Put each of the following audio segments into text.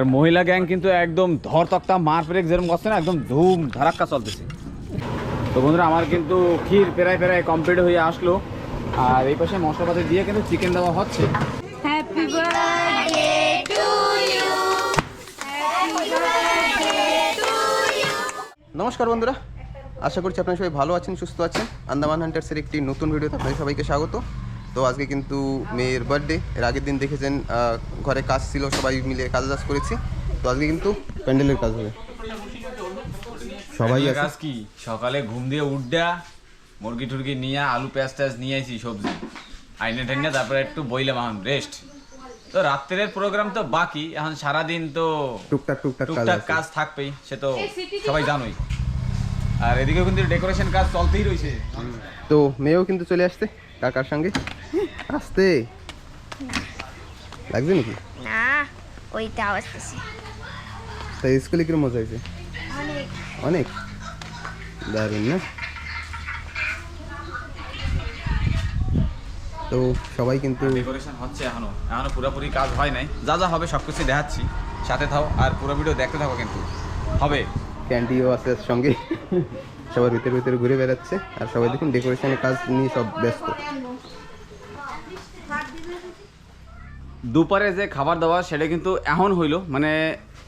আর মহিলা গ্যাং কিন্তু একদম ধর তক্তা মার ব্রেক যেরকম করছে না একদম ধুম ধারাক্কা চলতেছে। তো বন্ধুরা আমার কিন্তু ক্ষীর প্রায় প্রায় কমপ্লিট হয়ে আসলো। আর এই পাশে মশলাপাতি দিয়ে কিন্তু চিকেন দেওয়া হচ্ছে. নমস্কার বন্ধুরা আশা করছি আপনারা সবাই ভালো আছেন সুস্থ আছেন। আন্দামান হান্টার্সের একটি নতুন ভিডিওতে আপনাদের সবাইকে স্বাগত। তো আজকে কিন্তু মেয়ের বার্থডে এর আগের দিন দেখেছেন আহ, ঘরে কাজ ছিল সবাই মিলে কাজ বাজ করেছি। তো আজকে কিন্তু প্যান্ডেলের কাজ হবে। সবাই কাজ কি? সকালে ঘুম দিয়ে উড্ডা মুরগি টুরগি নিয়ে আলু পেঁয়াজ টেয়াজ নিয়ে আইছি সবজি। আইনে ঠাইনে তারপরে একটু বইলাম এখন রেস্ট তো রাত্রের প্রোগ্রাম তো বাকি এখন সারাদিন তো টুকটাক টুকটাক কাজ টুকটাক কাজ থাকবেই সে তো সবাই জানোই। আর এদিকেও কিন্তু ডেকোরেশন কাজ চলতেই রয়েছে তো মেয়েও কিন্তু চলে আসছে। কাকার সঙ্গে? আসতে। লাগছে নাকি? না ওইটা আসতেছে। তাই স্কুলে কিরম মজা হয়েছে? অনেক। অনেক? দারুণ না? তো সবাই কিন্তু ডেকোরেশন হচ্ছে এখনও। এখনও পুরোপুরি কাজ হয় নাই। যা যা হবে সব কিছু দেখাচ্ছি। সাথে থাও আর পুরো ভিডিও দেখতে থাকো কিন্তু। হবে। ক্যান্ডিও আছে সঙ্গে। সবার ভিতরে ভিতরে ঘুরে বেড়াচ্ছে আর সবাই দেখুন ডেকোরেশনের কাজ নিয়ে সব ব্যস্ত। দুপুরে যে খাবার দাবার সেটা কিন্তু এখন হইল মানে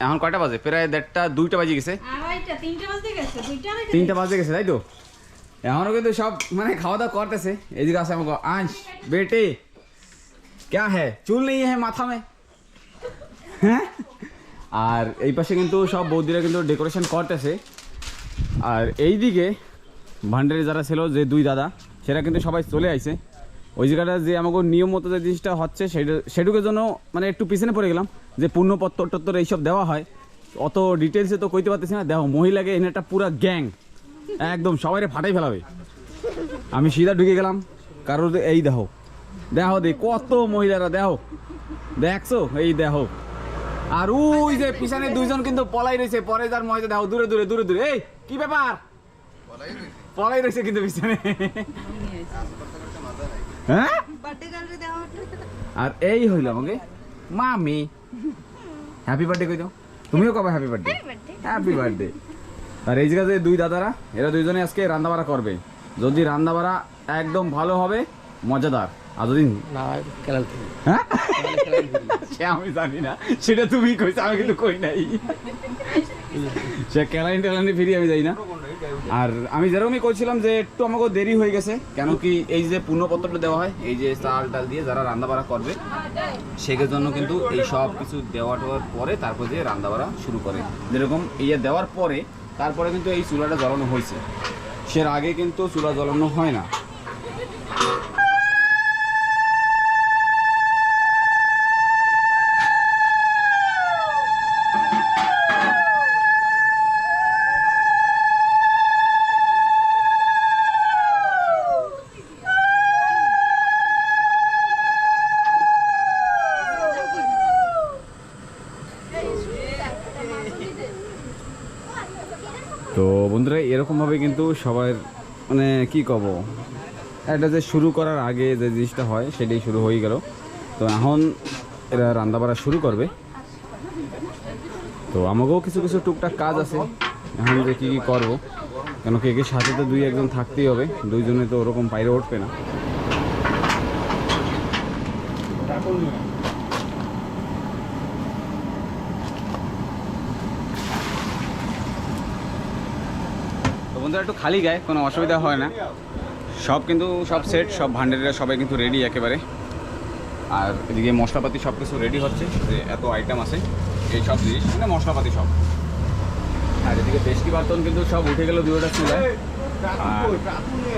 এখন কয়টা বাজে? প্রায় দেড়টা দুইটা বাজে গেছে। তিনটে বাজে গেছে তাই তো? এখনও কিন্তু সব মানে খাওয়া দাওয়া করতেছে। এদিকে আছে আমাকে আঁশ বেটে ক্যা হ্যাঁ চুল নেই হ্যাঁ মাথা মে? হ্যাঁ? আর এই পাশে কিন্তু সব বৌদিরা কিন্তু ডেকোরেশন করতেছে। আর এই দিকে ভান্ডারে যারা ছিল, যে দুই দাদা সেটা কিন্তু সবাই চলে আইছে। ওই জায়গাটা যে আমাকে নিয়ম মতো যে জিনিসটা হচ্ছে, সেটা সেটুকের জন্য মানে একটু পিছনে পড়ে গেলাম, যে পূর্ণপত্র টত্তর এইসব দেওয়া হয়। অত ডিটেলসে তো কইতে পারতেছি না। দেখো, মহিলাকে এনে একটা পুরা গ্যাং একদম সবাইরে ফাটাই ফেলাবে। আমি সিধা ঢুকে গেলাম, কারোর এই দেখো দেখো দে কত মহিলারা, দেখো। দেখছ? এই দেখো। আর ওই যে পিছনে দুইজন কিন্তু পলাই রয়েছে, পরে যার মহিলা, দেখো, দূরে দূরে দূরে দূরে, এই! কি ব্যাপার? পলাই রয়েছে কিন্তু পিছনে। হ্যাঁ? আর এই হইল আমাকে মামি। হ্যাপি বার্থডে কই দাও। তুমিও কবে হ্যাপি বার্থডে হ্যাপি বার্থডে আর এই জায়গাতে দুই দাদারা এরা দুইজনে আজকে রান্নাবাড়া করবে। যদি রান্নাবাড়া একদম ভালো হবে মজাদার। আর যদি হ্যাঁ? সে আমি জানি না। সেটা তুমি কইছো আমি কিন্তু কই নাই। সে ক্যালাইন ট্যালাইনে ফিরি আমি যাই না। আর আমি যেরকমই কইছিলাম যে একটু আমাকে দেরি হয়ে গেছে, কেন কি এই যে পূর্ণপত্রটা দেওয়া হয়, এই যে চাল ডাল দিয়ে যারা রান্নাবাড়া করবে সেকের জন্য কিন্তু এই সব কিছু দেওয়া টেওয়ার পরে তারপর দিয়ে রান্নাবাড়া শুরু করে। যেরকম ইয়ে দেওয়ার পরে, তারপরে কিন্তু এই চুলাটা জ্বালানো হয়েছে। সের আগে কিন্তু চুলা জ্বালানো হয় না। তো বন্ধুরা এরকমভাবে কিন্তু সবার মানে কি কব একটা যে শুরু করার আগে যে জিনিসটা হয়, সেটাই শুরু হয়ে গেল। তো এখন এরা রান্নাবাড়া শুরু করবে। তো আমাকেও কিছু কিছু টুকটাক কাজ আছে। এখন যে কী কী করব, কেন কেকের সাথে তো দুই একজন থাকতেই হবে, দুইজনে তো ওরকম বাইরে উঠবে না। একটু খালি গায়ে, কোনো অসুবিধা হয় না। সব কিন্তু সব সেট সব ভান্ডারেরা সবাই কিন্তু রেডি একেবারে। আর এদিকে মশলাপাতি সব কিছু রেডি হচ্ছে, যে এত আইটেম আছে, এই সব জিনিস মানে মশলাপাতি সব। আর এদিকে বেশকি বার্তন কিন্তু সব উঠে গেল দুটোটা চুলায়। আর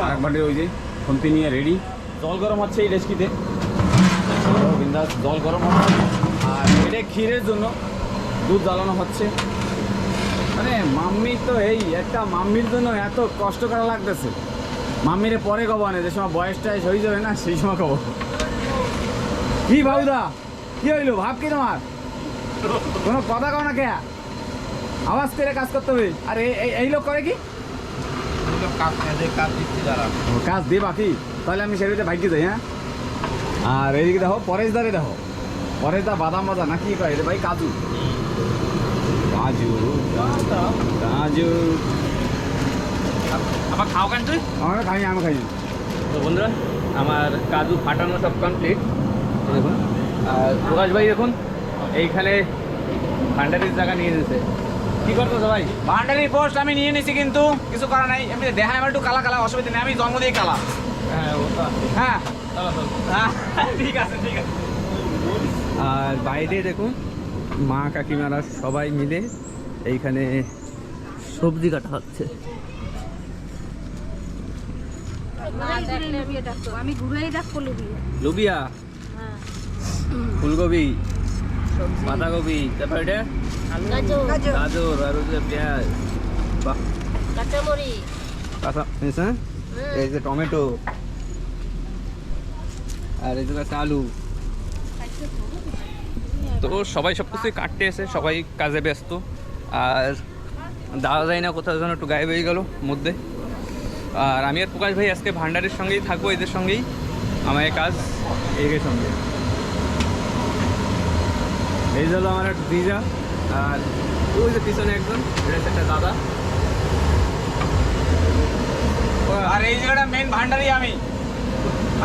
আরেক ভান্ডারে ওই যে খুন্তি নিয়ে রেডি জল গরম হচ্ছে এই ডেস্কিতে বিন্দাস, জল গরম হচ্ছে। আর এটা ক্ষীরের জন্য দুধ জ্বালানো হচ্ছে। মানে মাম্মি তো এই একটা মাম্মির জন্য এত কষ্ট করা লাগতেছে। মাম্মিরে পরে কব না যে সময় বয়স টয়স হয়ে যাবে না সেই সময় কব। কি বাবুদা কি হইল? ভাব কি তোমার? কোনো কথা কও না কে? আওয়াজ করে কাজ করতে হবে। আর এই- লোক করে কি? কাজ দিয়ে বাকি। তাহলে আমি সেটাতে ভাগ্যে যাই হ্যাঁ? আর এইদিকে দেখো পরেশ পরেশদারে দেখো। পরেশদা বাদাম বাদা না কি কয়? রে ভাই কাজু। কাজু কাজু আবার খাও কেন তুই আমরা খাই আমি খাই তো বন্ধুরা আমার কাজু ফাটানো সব কমপ্লিট দেখুন আর প্রকাশ ভাই দেখুন এইখানে ভান্ডারির জায়গা নিয়ে নিয়েছে কি করতো সবাই ভান্ডারি পোস্ট আমি নিয়ে নিছি কিন্তু কিছু করা নাই এমনি দেখা আমার একটু কালা কালা অসুবিধা নেই আমি জন্ম দিয়ে কালা হ্যাঁ। হ্যাঁ। হ্যাঁ, ঠিক আছে ঠিক আছে আর বাইরে দেখুন মা কাকিমারা সবাই মিলে এইখানে সবজি কাটা হচ্ছে। লুবিয়া ফুলকপি? বাঁধাকপি? তারপর গাজর আর পেঁয়াজ। হ্যাঁ? এই যে টমেটো। আর এই যে আলু। তো সবাই সব কিছুই কাটতে এসে সবাই কাজে ব্যস্ত। আর দাদা যায় না কোথাও যেন একটু গায়েব হয়ে গেল মধ্যে। আর আমি আর প্রকাশ ভাই আজকে ভান্ডারের সঙ্গেই থাকব এদের সঙ্গেই। আমার এই কাজ এদের সঙ্গে। এই হলো আমার একটা দিজা আর ওই যে পিছনে একজন একটা দাদা। আর এই জায়গাটা মেন ভান্ডারি আমি।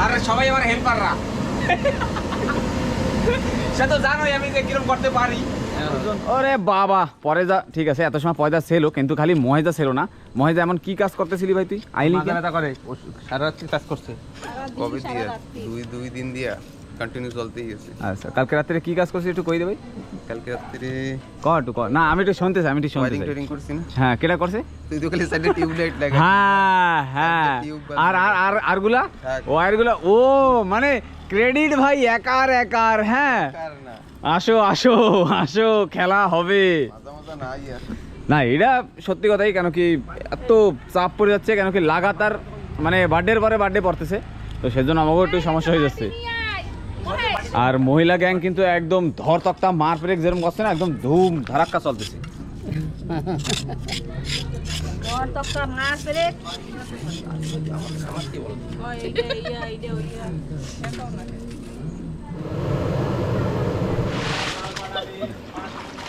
আর সবাই আমার হেল্পাররা সে তো জানোই আমি যে কীরকম করতে পারি। ওরে বাবা পরে যা ঠিক আছে এত সময় পয়দা ছিল কিন্তু খালি মহেজা ছিল না। মহেজা এমন কি কাজ করতেছিলি ভাই তুই? আইলি ব্যথা করে। সারা রাত্রি কাজ করছে? কবে দিয়া? দুই দুই দিন দিয়া কন্টিনিউ চলতেই আছে। আচ্ছা কালকে রাত্রে কি কাজ করছিস একটু কই দে ভাই? কালকে রাত্রে ক একটু ক। না আমি একটু শুনতে চাই আমি একটু শুনতে চাই। টোরিং করছি না? হ্যাঁ কেটা করছে? তুই তো খালি সাইডে টিউবলাইট লাগা হ্যাঁ হ্যাঁ। আর আর আর আরগুলা থাক। ওয়ারগুলা ও মানে ক্রেডিট ভাই একার একার হ্যাঁ। আসো আসো আসো খেলা হবে। না এটা সত্যি কথাই কেন কি এত চাপ পড়ে যাচ্ছে কেন কি লাগাতার মানে বার্থডের পরে বার্থডে পড়তেছে তো সেজন্য আমাকেও একটু সমস্যা হয়ে যাচ্ছে। আর মহিলা গ্যাং কিন্তু একদম ধর তক্তা মার পেরেক যেরকম করছে না একদম ধুম ধারাক্কা চলতেছে।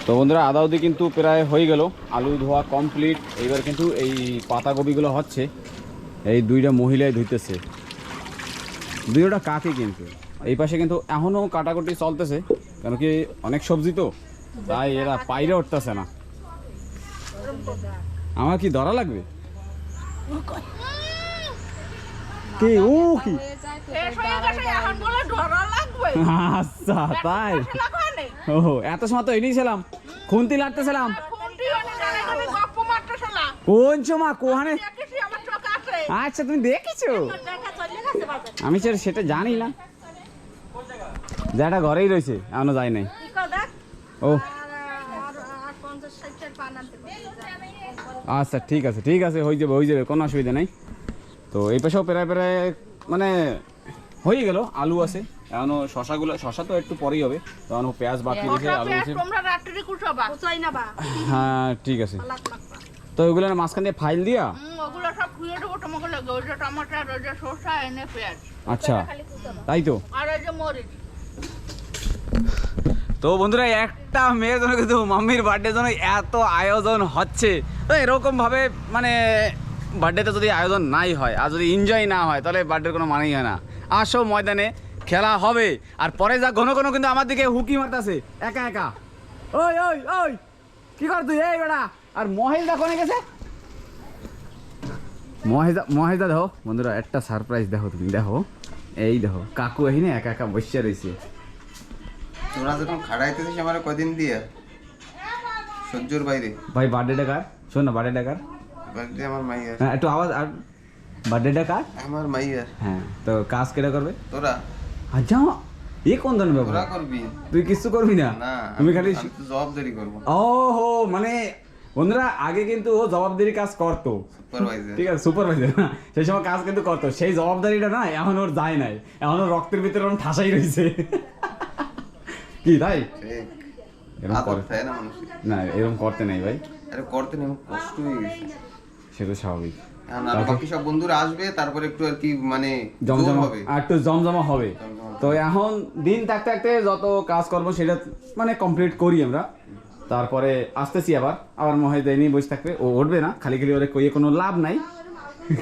তো বন্ধুরা আদা অবধি কিন্তু প্রায় হয়ে গেল। আলু ধোয়া কমপ্লিট এইবার কিন্তু এই পাতাকপিগুলো হচ্ছে। এই দুইটা মহিলাই ধুইতেছে। দুইটা কাকে কিন্তু। এই পাশে কিন্তু এখনও কাটাকুটি চলতেছে। কেন কি অনেক সবজি তো? তাই এরা পাইরে উঠতেছে না। আমার কি ধরা লাগবে? কি? ও কি? আচ্ছা তাই? ও এত সময় তো এনেই ছিলাম খুন্তি লাগতেছিলাম কোন সময় কোহানে? আচ্ছা তুমি দেখেছ? আমি স্যার সেটা জানি না। যেটা ঘরেই রয়েছে এখনও যায় নাই। ও। আচ্ছা ঠিক আছে ঠিক আছে হয়ে যাবে হয়ে যাবে কোনো অসুবিধা নাই। তো এই পাশেও প্রায় প্রায় মানে হয়ে গেল আলু আছে। এখনও শশাগুলো শশা তো একটু পরেই হবে। তো এখনও পেঁয়াজ বাকি রেখে আলু আছে। কুচাই না বা। হ্যাঁ ঠিক আছে। তো ওইগুলো মাঝখান দিয়ে ফাইল দিয়া? আচ্ছা তাই তো? আর যে মরিচ। তো বন্ধুরা, একটা মেয়ের জন্য কিন্তু মাম্মির বার্থডে জন্য এত আয়োজন হচ্ছে। তো এরকম ভাবে মানে বার্থডেতে যদি আয়োজন নাই হয়, আর যদি এনজয় না হয়, তাহলে বার্থডের কোনো মানেই হয় না। আসো ময়দানে, খেলা হবে। আর পরে যা ঘন ঘন কিন্তু আমার দিকে হুকি মারতেছে, একা একা। ওই ওই ওই, কি কর তুই? এই বেড়া আর মহেশদা কোনে গেছে? মহেশদা মহেশদা দেখো, বন্ধুরা, একটা সারপ্রাইজ দেখো তুমি, দেখো। এই দেখো, কাকু এখানে একা একা বসে রয়েছে। তোরা যখন খাড়াইতেছিস আমার কদিন দিয়ে? সহ্যর বাইরে। ভাই বার্থডেটা কার? শোন না বার্থডেটা কার? বার্থডে আমার মাইয়ার। হ্যাঁ একটু আওয়াজ আর বার্থডেটা কার? আমার মাইয়ার। হ্যাঁ তো কাজ কেটা করবে? তোরা? আচ্ছা এ কোন ধরনের তোরা করবি? তুই কিছু করবি না? তুমি খালি জবাবদারি করব। ও হো মানে বন্ধুরা আগে কিন্তু ও জবাবদারি কাজ করতো। সুপারভাইজার ঠিক আছে সুপারভাইজার না? সেই সময় কাজ কিন্তু করতো। সেই জবাবদারিটা না এখন ওর যায় নাই। এখন ওর রক্তের ভিতরে ওরকম ঠাসাই রয়েছে কি তাই? এরকম আদর না না এরকম করতে নাই ভাই। আরে করতে নেই কষ্ট হয়ে গেছে সেটা স্বাভাবিক। বাকি সব বন্ধুরা আসবে তারপরে একটু আর কি মানে জমজমা হবে। আর একটু জমজমা হবে। তো এখন দিন থাকতে থাকতে যত কাজ করব সেটা মানে কমপ্লিট করি আমরা। তারপরে আসতেছি আবার। আবার মহেশ দেয় নিয়ে বসে থাকবে। ও উঠবে না খালি খালি ওরে কইয়ে কোনো লাভ নাই।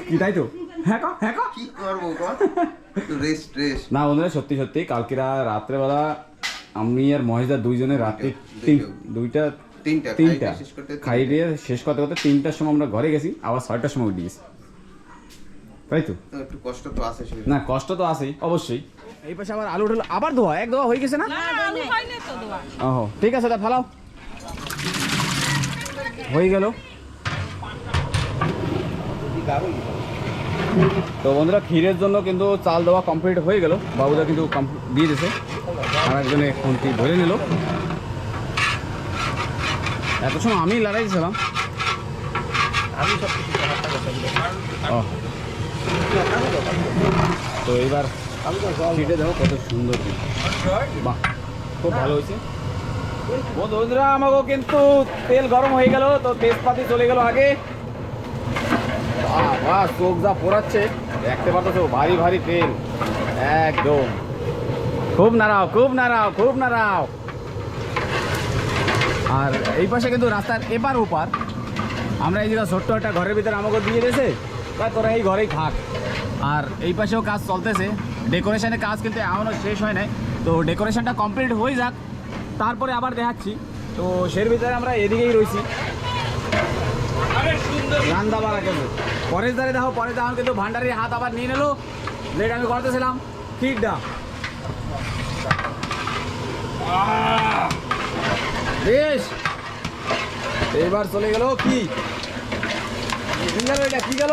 কি তাই তো? হ্যাঁ হ্যাঁ কি করব রেস্ট রেস্ট না বন্ধুরা সত্যি সত্যি কালকেরা রাত্রেবেলা আমি আর মহেশদা দুইজনে রাতে তিন দুইটা তিনটা, তিনটা। খাইয়ে শেষ করতে খাই দিয়ে শেষ করতে করতে তিনটার সময় আমরা ঘরে গেছি আবার ছয়টার সময় উঠে গেছি। তাই তো? তো একটু কষ্ট তো আছে না কষ্ট তো আছেই অবশ্যই। এই পাশে আবার আলু উঠল আবার ধোয়া? এক ধোয়া হয়ে গেছে না? আলু হয়নি তো দোয়া ওহো ঠিক আছে তা ফালাও। হয়ে গেল। তো বন্ধুরা ক্ষীরের জন্য কিন্তু চাল দেওয়া কমপ্লিট হয়ে গেল। বাবুদা কিন্তু দিয়ে দিয়েছে। আর একজনে খুন্তি ধরে নিল। এত সময় আমি লড়াইছিলাম ও। তো এবার ছিটে দেখো কত সুন্দর বাহ খুব ভালো হয়েছে। বন্ধুরা আমাকেও কিন্তু তেল গরম হয়ে গেল তো তেজপাতি চলে গেল আগে। বাহ, বাহ চোখ যা পোড়াচ্ছে দেখতে পাচ্ছ ভারী ভারী তেল। একদম। খুব নাড়াও খুব নাড়াও খুব নাড়াও আর এই পাশে কিন্তু রাস্তার এপার ওপার, আমরা এই জায়গা ছোট্ট একটা ঘরের ভিতরে আমাকে দিয়ে দিয়েছে, তা তোরা এই ঘরেই থাক। আর এই পাশেও কাজ চলতেছে। ডেকোরেশনের কাজ কিন্তু এখনও শেষ হয় নাই। তো ডেকোরেশনটা কমপ্লিট হয়ে যাক। তারপরে আবার দেখাচ্ছি। তো সের ভিতরে আমরা এদিকেই রয়েছি। রান্দা বাড়া কিন্তু। পরের ধারে দেখো পরের দাম কিন্তু ভান্ডারির হাত আবার নিয়ে নিল। যেটা আমি করতেছিলাম ঠিকটা বেশ। এবার চলে গেল কি? গেল এটা? কি গেল?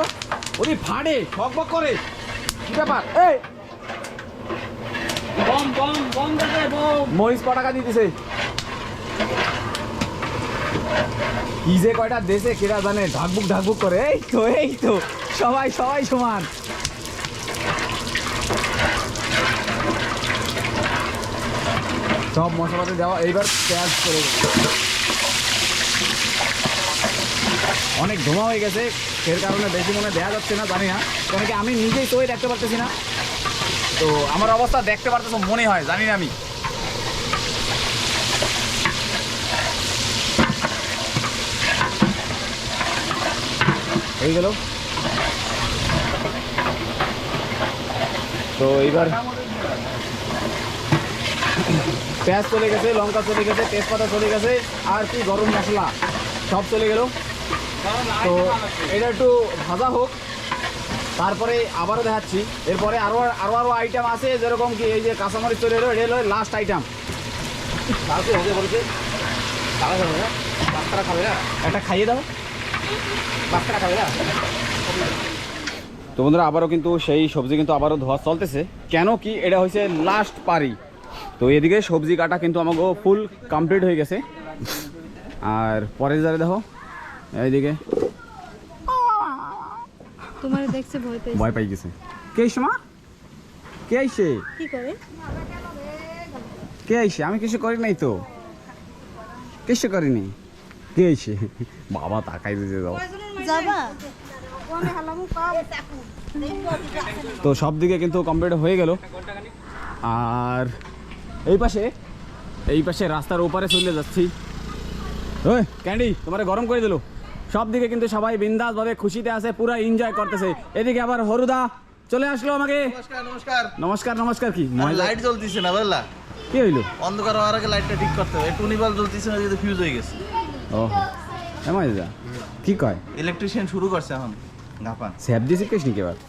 ওরে ফাড়ে ফক ফক করে। কি ব্যাপার? এই! মহিষ ক টাকা দিতেছে? কি যে কয়টা দেশে কেরা জানে ঢাকবুক ঢাকবুক করে। এই তো এই তো। সবাই সবাই সমান। সব মশলাপাতি দেওয়া, এইবার পেঁয়াজ করে অনেক ধোঁয়া হয়ে গেছে, এর কারণে বেশি মনে দেওয়া যাচ্ছে না, জানি না। কেন কি আমি নিজেই তৈরি দেখতে পারতেছি না। তো আমার অবস্থা দেখতে পারতেছো মনে হয়, জানি না আমি। হয়ে গেল। তো এইবার পেঁয়াজ চলে গেছে লঙ্কা চলে গেছে তেজপাতা চলে গেছে আর কি গরম মশলা সব চলে গেল। তো এটা একটু ভাজা হোক। তারপরে আবারও দেখাচ্ছি। এরপরে আরও আরও আরও আইটেম আছে যেরকম কি এই যে কাঁচামরিচ চলে এলো এটা হলো লাস্ট আইটেম একটা খাইয়ে দাও। বাচ্চারা খাবে না? তো বন্ধুরা আবারও কিন্তু সেই সবজি কিন্তু আবারও ধোয়া চলতেছে। কেন কি এটা হয়েছে লাস্ট পারি। তো এদিকে সবজি কাটা কিন্তু আমাকে ফুল কমপ্লিট হয়ে গেছে। আর পরের যারে দেখো এইদিকে। তোমার দেখছে ভয় পাই গেছে। কে আইসে মা? কে আইসে কি করে? কে আইসে আমি কিছু করি নাই তো। কিছু করিনি কে আইসে বাবা তাকাই দিতে দাও যাবা? তো সব দিকে কিন্তু কমপ্লিট হয়ে গেল। আর এই পাশে এই পাশে রাস্তার ওপারে চলে যাচ্ছি। ওই। ক্যান্ডি তোমারে গরম করে দিল। সব দিকে কিন্তু সবাই বিন্দাস ভাবে খুশিতে আছে পুরো এনজয় করতেছে। এদিকে আবার হরুদা চলে আসলো আমাকে। নমস্কার নমস্কার। নমস্কার নমস্কার কি? লাইট জ্বলতেছে না বুঝলা? কি হইল? অন্ধকার হওয়ার আগে লাইটটা ঠিক করতে হবে। টুনি বাল্ব জ্বলতেছে না যদি ফিউজ হয়ে গেছে। ও। এমন যা কি কয়? ইলেকট্রিশিয়ান শুরু করছে এখন। গাপান স্যাপ দিয়েছি কেস নাকি এবার?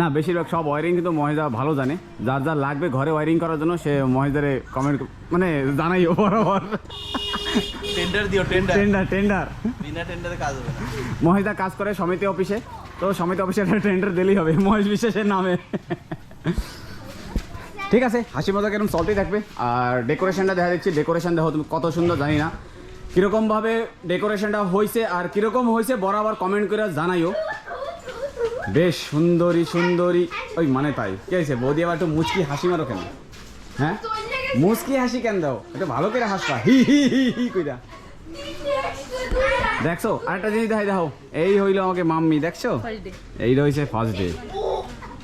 না বেশিরভাগ সব ওয়ারিং কিন্তু মহেশদা ভালো জানে। যার যার লাগবে ঘরে ওয়ারিং করার জন্য সে মহেশদারে কমেন্ট মানে জানাই বরাবর। টেন্ডার দিও টেন্ডার টেন্ডার টেন্ডার বিনা টেন্ডারে কাজ হবে না। মহেশদা কাজ করে সমিতি অফিসে তো সমিতি অফিসে টেন্ডার দিলেই হবে মহেশ বিশ্বাসের নামে। ঠিক আছে হাসি মজা কেরম চলতেই থাকবে আর ডেকোরেশনটা দেখা দিচ্ছি ডেকোরেশন দেখো তুমি কত সুন্দর জানি না। কীরকমভাবে ডেকোরেশনটা হয়েছে আর কীরকম হয়েছে বরাবর কমেন্ট করে জানাইও। বেশ সুন্দরী সুন্দরী। ওই মানে তাই। কে হয়েছে? বৌদি আবার একটু মুচকি হাসি মারো কেন? হ্যাঁ? মুচকি হাসি কেন দাও? একটু ভালো করে হাসবা। হি হি হি হি কইরা। দেখছ? আরেকটা জিনিস দেখাই দেখো এই হইল আমাকে মাম্মি দেখছ? এই রয়েছে ফার্স্ট ডে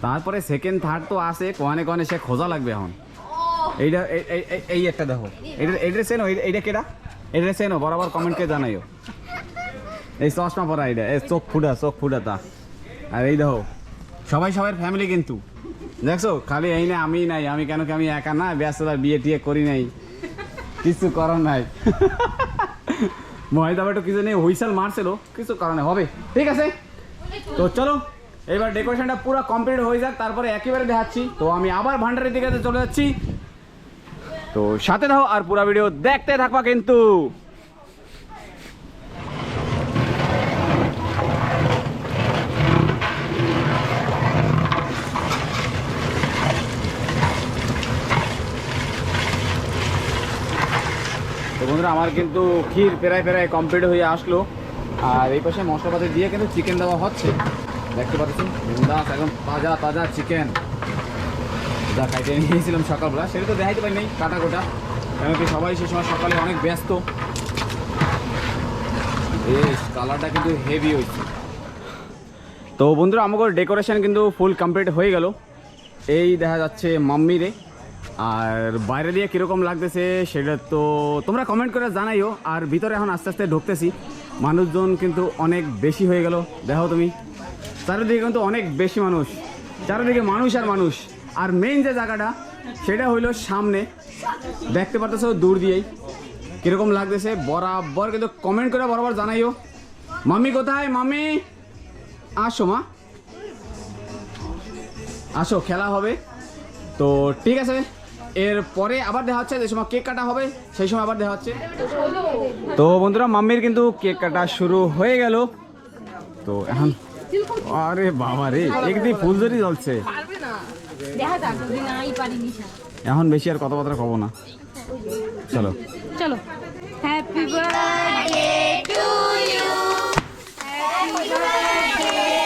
তারপরে সেকেন্ড থার্ড তো আসে কোয়ানে কোয়ানে সে খোঁজা লাগবে এখন। এইটা এই- একটা দেখো। এটা এইটা সেনো এইটা কেটা এটা সেনো বরাবর কমেন্টকে জানাইও। এই চশমা পরা এইটা। এই চোখ ফুটা চোখ ফুটা তা। আর এই দেখো, সবাই সবার ফ্যামিলি কিন্তু। দেখছ? খালি এই না, আমি নাই, আমি কেন কি আমি একা না? ব্যস্ততা বিয়ে টিয়ে করি নাই। কিছু করার নাই। মহিদা একটু কিছু নেই, হুইসাল মারছিল, কিছু কারণে হবে, ঠিক আছে? তো চলো, এবার ডেকোরেশনটা পুরো কমপ্লিট হয়ে যাক, তারপরে একেবারে দেখাচ্ছি। তো আমি আবার ভান্ডারের দিকে চলে যাচ্ছি। তো সাথে থাকো আর পুরো ভিডিও দেখতে থাকবা কিন্তু। বন্ধুরা, আমার কিন্তু ক্ষীর প্রায় প্রায় কমপ্লিট হয়ে আসলো। আর এই পাশে মশলাপাতি দিয়ে কিন্তু চিকেন দেওয়া হচ্ছে। দেখতে পাচ্ছি বিন্দাস, একদম তাজা তাজা চিকেন যা খাইতে নিয়েছিলাম সকালবেলা, সেটা তো দেখাইতে পারি নাই কাটা কোটা কেন কি সবাই সে সময় সকালে অনেক ব্যস্ত। বেশ কালারটা কিন্তু হেভি হয়েছে। তো বন্ধুরা আমাকে ডেকোরেশন কিন্তু ফুল কমপ্লিট হয়ে গেল। এই দেখা যাচ্ছে মাম্মিরে। আর বাইরে দিয়ে কীরকম লাগতেছে সেটা তো তোমরা কমেন্ট করে জানাইও। আর ভিতরে এখন আস্তে আস্তে ঢুকতেছি। মানুষজন কিন্তু অনেক বেশি হয়ে গেল। দেখো তুমি, চারিদিকে কিন্তু অনেক বেশি মানুষ। চারিদিকে মানুষ আর মানুষ। আর মেইন যে জায়গাটা, সেটা হইল সামনে। দেখতে পারতেছো দূর দিয়েই। কীরকম লাগতেছে, বরাবর কিন্তু কমেন্ট করে বরাবর জানাইও। মাম্মি কোথায়? মাম্মি! আসো মা। আসো, খেলা হবে। তো ঠিক আছে এর পরে আবার দেখা হচ্ছে যে সময় কেক কাটা হবে সেই সময় আবার দেখা হচ্ছে। তো বন্ধুরা মাম্মির কিন্তু কেক কাটা শুরু হয়ে গেল। তো এখন আরে বাবা রে একদিন ফুলঝুরি জ্বলছে। এখন বেশি আর কথাবার্তা কব না। চলো। চলো। Happy birthday to you happy birthday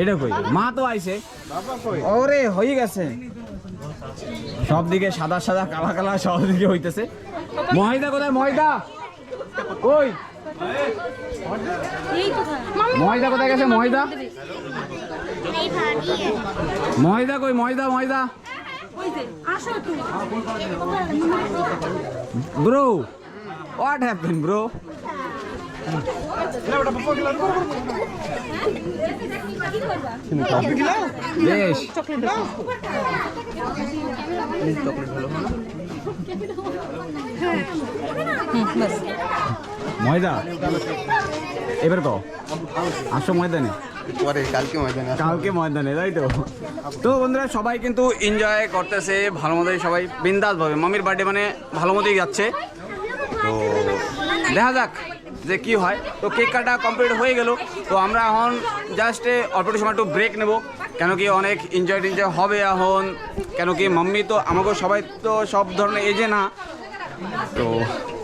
এটা কই? মা তো আইছে। ওরে, হয়ে গেছে। সব দিকে সাদা সাদা, কালা কালা সব দিকে হইতেছে। মহিদা কোথায়? মহিদা! কই? ময়দা কোথায় গেছে? ময়দা ময়দা কই? ময়দা ময়দা ব্রো হোয়াট হ্যাপেন ব্রো? বেশ ময়দা? এবার কো আসো ময়দানে। পরে কালকে ময়দানে। কালকে ময়দানে তাই তো? তো বন্ধুরা সবাই কিন্তু এনজয় করতেছে ভালো মতোই সবাই বিন্দাস ভাবে মামির বার্থডে মানে ভালো মতোই যাচ্ছে। তো দেখা যাক। যে কি হয়? তো কেক কাটা কমপ্লিট হয়ে গেল। তো আমরা এখন জাস্ট অল্প সময় একটু ব্রেক নেব। কেন কি অনেক এনজয় টেনজয় হবে এখন। কেন কি মাম্মি তো আমাকে সবাই তো সব ধরনের এজে না। তো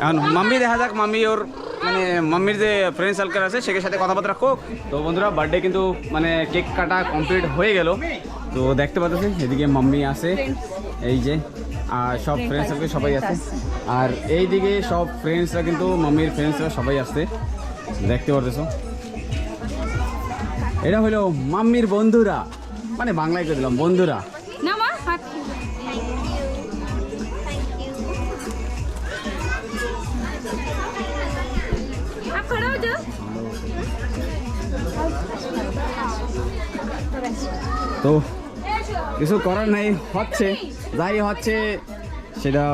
এখন মাম্মি দেখা যাক, মাম্মি ওর মানে মাম্মির যে ফ্রেন্ড সার্কেল আছে সেটার সাথে কথাবার্তা হোক তো বন্ধুরা বার্থডে কিন্তু মানে কেক কাটা কমপ্লিট হয়ে গেল। তো দেখতে পাচ্ছি এদিকে মাম্মি আছে। এই যে আর সব ফ্রেন্ড সার্কেল সবাই আছে। আর এই দিকে সব ফ্রেন্ডসরা কিন্তু মাম্মির ফ্রেন্ডসরা সবাই আসছে। দেখতে পারতেছো? এটা হলো মাম্মির বন্ধুরা। মানে বাংলায় করে দিলাম? বন্ধুরা। তো কিছু করার নাই হচ্ছে যাই হচ্ছে সেটা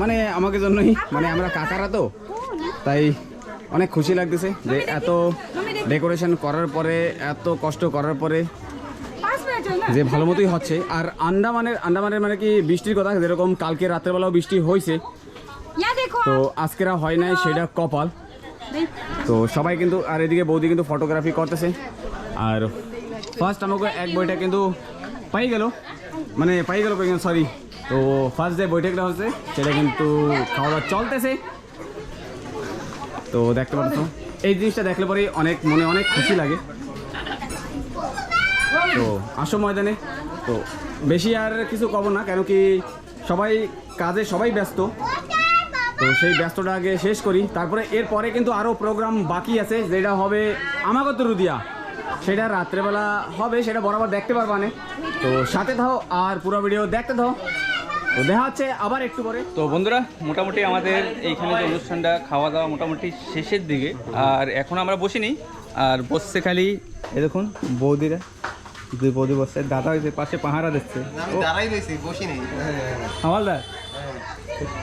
মানে আমাকে জন্যই মানে আমরা কাকারা তো তাই অনেক খুশি লাগতেছে যে এত ডেকোরেশন করার পরে এত কষ্ট করার পরে যে ভালো মতোই হচ্ছে। আর আন্দামানের আন্দামানের মানে কি বৃষ্টির কথা যেরকম কালকে রাত্রেবেলাও বৃষ্টি হয়েছে তো আজকেরা হয় নাই সেটা কপাল। তো সবাই কিন্তু আর এদিকে বৌদি কিন্তু ফটোগ্রাফি করতেছে। আর ফার্স্ট আমাকে এক বইটা কিন্তু পাই গেল মানে পাই গেল সরি তো ফার্স্ট যে বৈঠকটা হচ্ছে, সেটা কিন্তু খাওয়া দাওয়া চলতেছে। তো দেখতে পাচ্ছ, এই জিনিসটা দেখলে পরেই অনেক মনে অনেক খুশি লাগে। তো আসো ময়দানে। তো বেশি আর কিছু কব না, কেন কি সবাই কাজে সবাই ব্যস্ত। তো সেই ব্যস্তটা আগে শেষ করি। তারপরে এরপরে কিন্তু আরও প্রোগ্রাম বাকি আছে, যেটা হবে আমাগত রুদিয়া সেটা রাত্রেবেলা হবে সেটা বরাবর দেখতে পারবা না তো সাথে থাও আর পুরো ভিডিও দেখতে থাও। তো দেখা হচ্ছে আবার একটু পরে। তো বন্ধুরা মোটামুটি আমাদের এইখানে যে অনুষ্ঠানটা খাওয়া দাওয়া মোটামুটি শেষের দিকে। আর এখন আমরা বসিনি। আর বসছে খালি এ দেখুন বৌদিরা। দুই বৌদি বসছে। দাদা হয়েছে পাশে পাহারা দিচ্ছে। হামালদার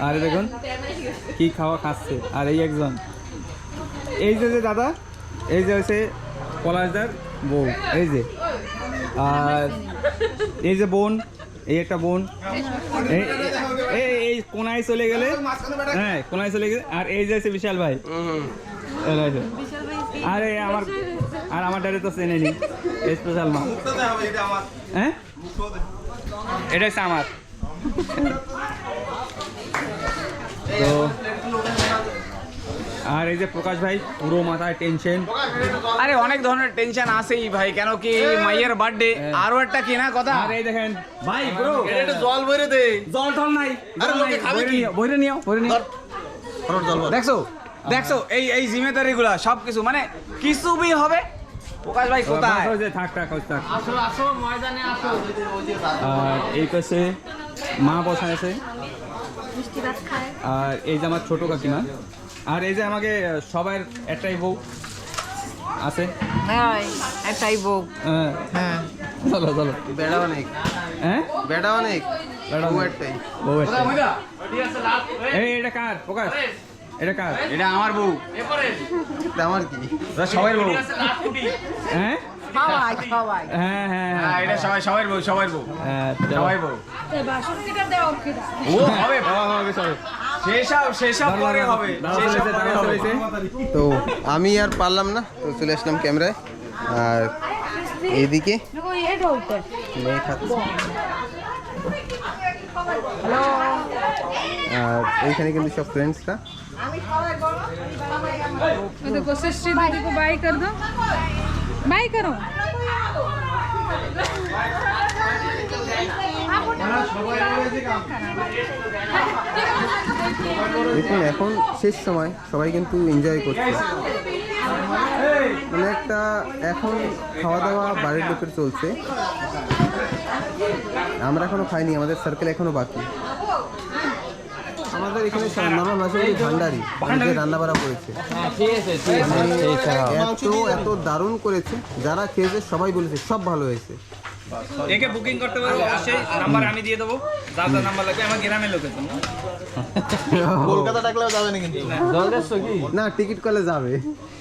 আর দেখুন কি খাওয়া খাচ্ছে। আর এই একজন। এই যে যে দাদা এই যে হচ্ছে পলাশদার বউ, এই যে। আর এই যে বোন, এই একটা বোন। এই- কোনায় চলে গেলে হ্যাঁ কোনায় চলে গেলে, আর এই যে বিশাল ভাই। আরে, আমার, আর আমার ডারে তো চেনে নি। স্পেশাল মা। হ্যাঁ? এটা হচ্ছে আমার। তো আর এই যে প্রকাশ ভাই পুরো মাথায় টেনশন আরে অনেক ধরনের টেনশন আসেই ভাই কেন কি মাইয়ের বার্থডে আরও একটা কি না কথা? আর এই দেখেন ভাই ব্রো জল ভরে দে। জল টল নাই। আরে লোকে খাবে কি? বইরে নিও বইরে নিও জল ভর দেখছ? দেখছ? এই এই জিম্মেদারি গুলা সব কিছু মানে কিছু বি হবে? প্রকাশ ভাই কোথায়? হয়েছে, থাক থাক থাক। আর এই পাশে মা বসা আছে। আর এই যে আমার ছোট কাকিমা আর এই যে আমাকে সবার একটাই বউ আছে। একটাই বউ। হ্যাঁ। চলো চলো। বেড়া অনেক। হ্যাঁ? বেড়া অনেক। বেড়া বউ একটাই। বউ। এই এটা কার? প্রকাশ। এটা কার? এটা আমার বউ। তা আমার কি? সবাই বউ। হ্যাঁ? খাওয়াই খাওয়াই হ্যাঁ হ্যাঁ হ্যাঁ। হ্যাঁ এটা সবাই সবাই বউ সবাই বউ। হ্যাঁ। সবাই বউ। ও হবে। হ্যাঁ, হবে, চলো। সেসব সেসব পরে হবে দাঁড়াও, সেসব চলেছে, পরে দাঁড়াও, হবে চলেছে। তো আমি আর পারলাম না তো চলে আসলাম ক্যামেরায় আর এইদিকে দেখো ये ढोलते মেয়ে খাচ্ছে আর এইখানে কিন্তু সব ফ্রেন্ডসরা ये देखो सृष्टि दीदी को बाय कर दो बाय करो দেখুন এখন শেষ সময় সবাই কিন্তু এনজয় করছে। মানে একটা এখন খাওয়া দাওয়া বাড়ির লোকের চলছে। আমরা এখনও খাইনি আমাদের সার্কেল এখনও বাকি। আমাদের এখানে নর্মাল ভাষাগুলি ভান্ডারি যে রান্না বাড়া করেছে। মানে এত এত দারুণ করেছে যারা খেয়েছে সবাই বলেছে সব ভালো হয়েছে। একে বুকিং করতে অবশ্যই। নাম্বার আমি দিয়ে দেবো। যা যা নাম্বার লাগবে আমার গ্রামের লোকের জন্য। কলকাতা ডাকলেও যাবে না কিন্তু। না টিকিট করলে যাবে।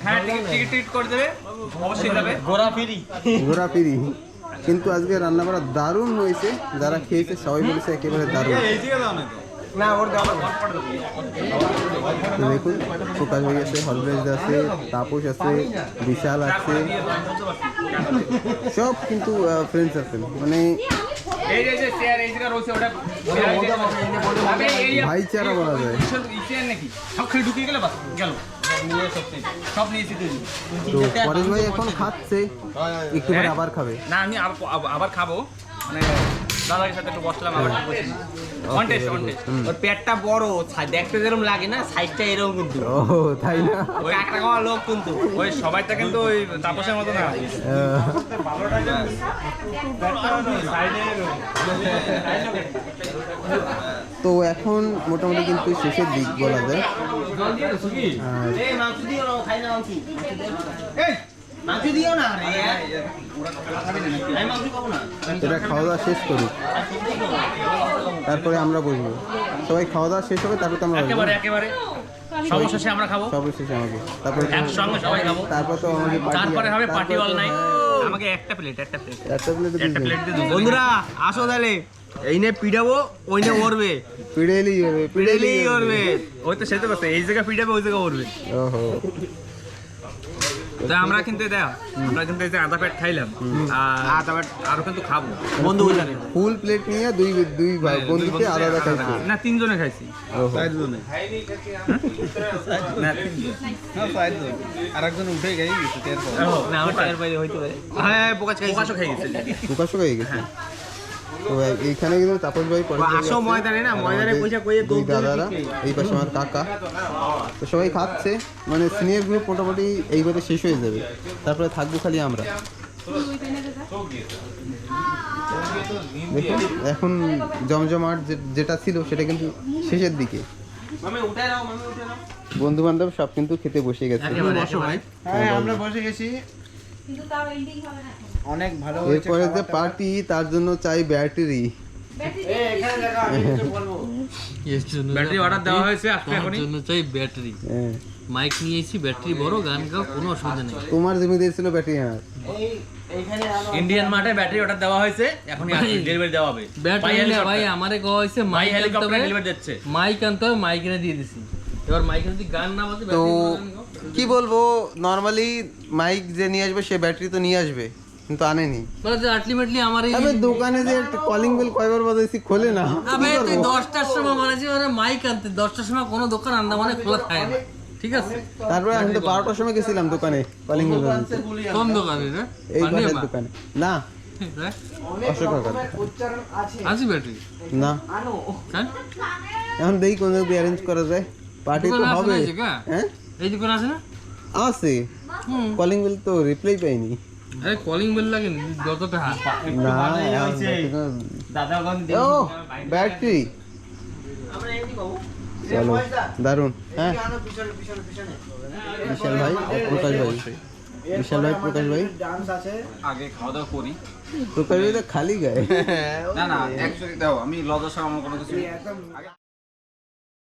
হ্যাঁ টিকিট টিকিট টিকিট করে দেবে। অবশ্যই যাবে। ঘোরা ফিরি ঘোরাফিরি। কিন্তু আজকে রান্না করা দারুণ হয়েছে। যারা খেয়েছে সবাই বলেছে একেবারে দারুণ। দেখুন প্রকাশ ভাই আছে হলব্রেজ আছে তাপস আছে বিশাল আছে সব কিন্তু ফ্রেন্ডস আছেন মানে এই যে যে চেয়ার এই জায়গা রয়েছে ওটা আবে এই ভাইচারা বলা যায় চেয়ার নাকি সব খেয়ে ঢুকিয়ে গেলে বাস গেল নিয়ে সব শেষ। সব নিয়েছি তুই তো পরেশ ভাই এখন খাচ্ছে একটু পরে আবার খাবে না আমি আব- আব- আবার খাব মানে দাদার সাথে একটু বসলাম আবার কন্টেস্ট কন্টেস্ট ওর পেটটা বড় সা- দেখতে যেরকম লাগে না সাইজটা এরকম কিন্তু। ও তাই না? ওই কাঁকড়া খাওয়া লোক কিন্তু। ওই সবাইটা কিন্তু ওই তাপসের মতো না। তো এখন মোটামুটি কিন্তু শেষের দিক বলা যায়। মাংস দিও না খাই না মাংস মাংস দিও না রে আমি মাংস খাব না। এটা খাওয়া দাওয়া শেষ করি। তারপরে আমরা বসবো। সবাই খাওয়া দাওয়া শেষ হবে তারপরে তো আমরা একেবারে একেবারে। আমরা খাব। সব শেষে আমাকে তারপরে একসঙ্গে সবাই খাব। তারপর তো আমাকে তারপরে হবে পার্টি অল নাইট আমাকে একটা প্লেট একটা প্লেট একটা প্লেটে একটা প্লেট বন্ধুরা আসো তাহলে। এই নে পিড়াবো ওই নে ওরবে পিড়েলি হবে পিড়েলি ওরবে ওই তো সেটা কথা এই জায়গা ফিটাবে ওই জায়গা উঠবে ওহো। তো আমরা কিন্তু দেখ আমরা কিন্তু এই যে আধা প্লেট খাইলাম আর আধা প্লেট আরও কিন্তু খাব। বন্ধু বুঝানে ফুল প্লেট নিয়ে দুই দুই ভাই বন্ধুকে আলাদা খাইছে। না তিনজনে খাইছি। ওহো। না আরেকজন উঠে গেই গেছে এরপর না আমার টায়ার বাইরে হইতে পারে হ্যাঁ পোকাচ পোকাচও খাই গেছে প্রকাশ হয়ে গেছে তো এইখানে কিন্তু তাপস ভাই আসো ময়দানে না, ময়দানে পয়সা কইয়ে দুই দাদারা এই পাশে আমার কাকা। তো সবাই খাচ্ছে মানে সিনিয়র গ্রুপ মোটামুটি এইবারে শেষ হয়ে যাবে। তারপরে থাকব খালি আমরা। দেখুন এখন জমজমাট যেটা ছিল সেটা কিন্তু শেষের দিকে। মামি উঠে নাও মামি উঠে নাও। বন্ধু বান্ধব সব কিন্তু খেতে বসে গেছে। হ্যাঁ আমরা বসে গেছি। অনেক ভালো হয়েছে এরপরে যে পার্টি তার জন্য চাই ব্যাটারি ব্যাটারি অর্ডার দেওয়া হয়েছে আজকে এখনই। জন্য চাই ব্যাটারি। মাইক নিয়ে এসেছি ব্যাটারি বড় গান গাও কোনো অসুবিধা নেই। তোমার জমি দিয়েছিল ব্যাটারি আনার ইন্ডিয়ান মার্টে ব্যাটারি অর্ডার দেওয়া হয়েছে এখনই ডেলিভারি দেওয়া হবে। ব্যাটারি ভাই আমারে কওয়া হয়েছে মাইক হেলিকপ্টার ডেলিভারি দিচ্ছে। মাইক আনতে হবে মাইক এনে দিয়ে দিছি। এবার মাইক যদি গান না বাজে তো। কি বলব নর্মালি মাইক যে নিয়ে আসবে সে ব্যাটারি তো নিয়ে আসবে। কিন্তু আনেনি। আলটিমেটলি আমার এই তবে দোকানে যে কলিং বেল কয়বার বাজাইছি খোলে না। তুই দশটার সময় বলেছি ওরা মাইক আনতে দশটার সময় কোনো দোকান আন্দামানে খোলা থাকে না। ঠিক আছে? তারপরে আমি তো সময় গেছিলাম দোকানে কলিং বেল কোন দোকানে রে? এই পাশের দোকানে। না। অশোক আছে ব্যাটারি না। হ্যাঁ? এখন দেখি কোন যদি অ্যারেঞ্জ করা যায়। পার্টি তো হবে? হ্যাঁ? এই দোকান আছে না? আছে। কলিং বেল তো রিপ্লাই পাইনি। আরে কলিং বেল লাগে যতটা না দাদা ওখান ও ব্যাটারি। চলো দারুণ হ্যাঁ। বিশাল ভাই প্রকাশ ভাই। বিশাল ভাই প্রকাশ ভাই। আগে খাওয়া দাওয়া করি। প্রকাশ ভাই তো খালি গায়ে। না না অ্যাকচুয়ালি দাও আমি লজ্জা ছাড়া আমার কোনো কিছু